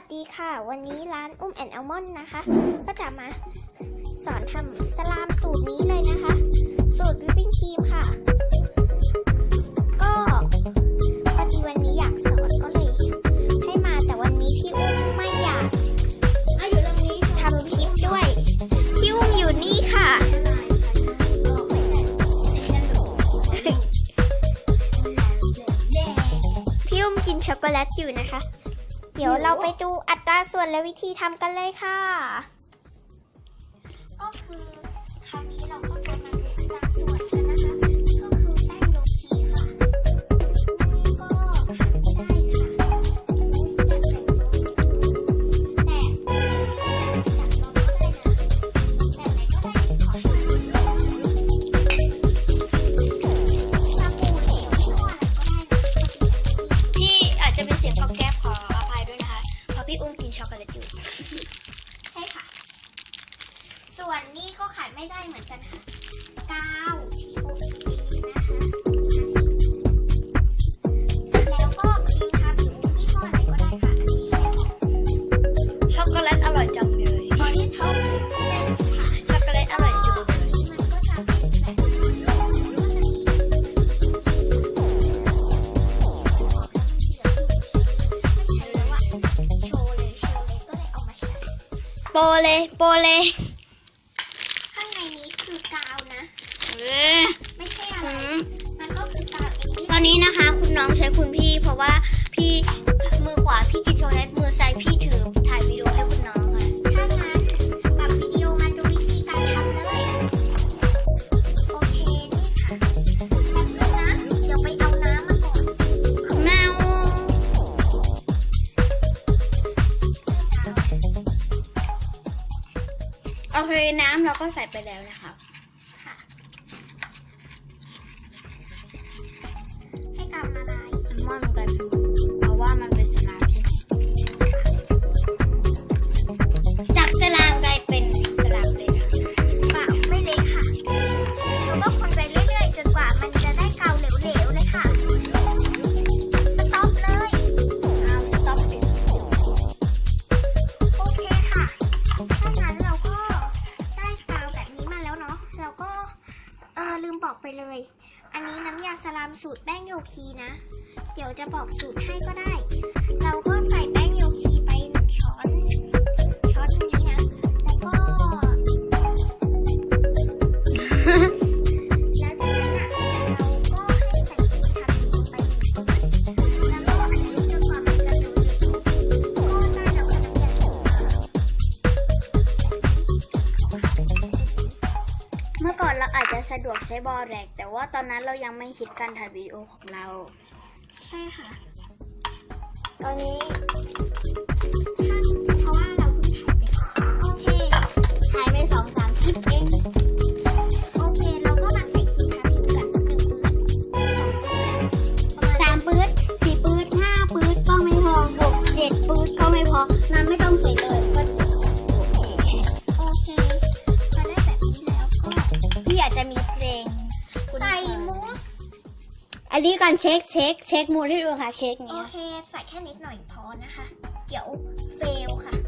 วัสดีค่ะ วันนี้ร้านอุ้มแอนแอลมอนนะคะ ก็จะมาสอนทำสลามสูตรนี้เลยนะคะ สูตรวิปปิ้งครีมค่ะ ก็พอดีวันนี้อยากสอนก็เลย ให้มาแต่วันนี้พี่อุ้มไม่อยากอยู่ตรงนี้ทำคลิปด้วย พี่อุ้มอยู่นี่ค่ะ พี่อุ้มกินช็อกโกแลตอยู่นะคะ เดี๋ยวเราไปดูอัตราส่วนและวิธีทำกันเลยค่ะ ก็คือ ไม่ได้เหมือนกันค่ะกาวที่โอเคนะคะแล้วก็ครีมทาผิวยี่ห้อไหนก็ได้ค่ะอันนี้ใช่ค่ะช็อกโกแลตอร่อยจังเลยออริเทลพรินเซสค่ะช็อกโกแลตอร่อยจังเลอันยนี้มันก็จะเป็นแบบก็จะมีบอกแล้วมันเหลือไม่ใช่แล้วอะโชว์เลยโชว์เลยก็เลยเอามาใช้โปรเลยโปรเลย ข้างในนี้คือกาว นะเออไม่ใช่อะไรอืมมันก็คือกาวเองที่ตอนนี้นะคะ คุณน้องใช้คุณพี่ เพราะว่าพี่มือขวาพี่กินช็อกโกแลตมือซ้ายพี่ถือถ่ายวิดีโอให้คุณน้องค่ะถ้างั้นปรับวิดีโอมาดูวิธีการทำเลยโอเคนี่ค่ะแป๊บนึงนะเดี๋ยวไปเอาน้ำมาก่อนแมวโอเคน้ำเราก็ใส่ไปแล้วนะคะ ค่ะให้กาวละลายอัลมอนมันกลายเป็นเพราะว่ามัน ตาสลามสูตรแป้งโยคีนะ เดี๋ยวจะบอกสูตรให้ก็ได้ เราก็ สะดวกใช้บอแรก แต่ว่าตอนนั้นเรายังไม่คิดการถ่ายวิดีโอของเรา ใช่ค่ะ ตอนนี้ อันนี้ก่อนเช็คเช็คเช็คมูดให้ดูค่ะ เช็คโอเนี้ยเค ใส่แค่นิดหน่อยพอนะคะ เดี๋ยวเฟลค่ะ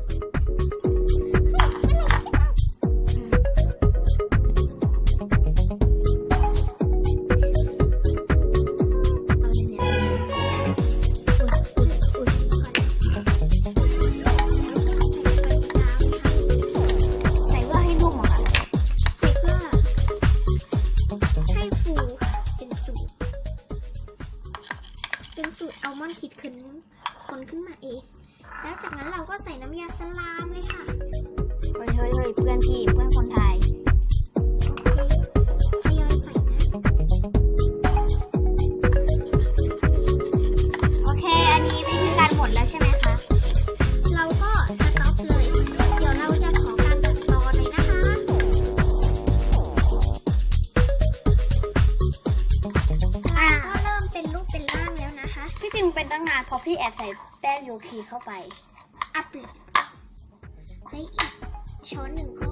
เป็นสูตรอัลมอนด์คิดขึ้นคนขึ้นมาเอง แล้วจากนั้นเราก็ใส่น้ำยาสลามเลยค่ะ เฮ้ยเฮ้ยเฮ้ยเพื่อนพี่เพื่อนคนไทย นะคะพี่พิงเป็นตั้งนานเพราะพี่แอบใส่แป้งโยคีเข้าไป อัพเลยและอีกช้อนหนึ่งก็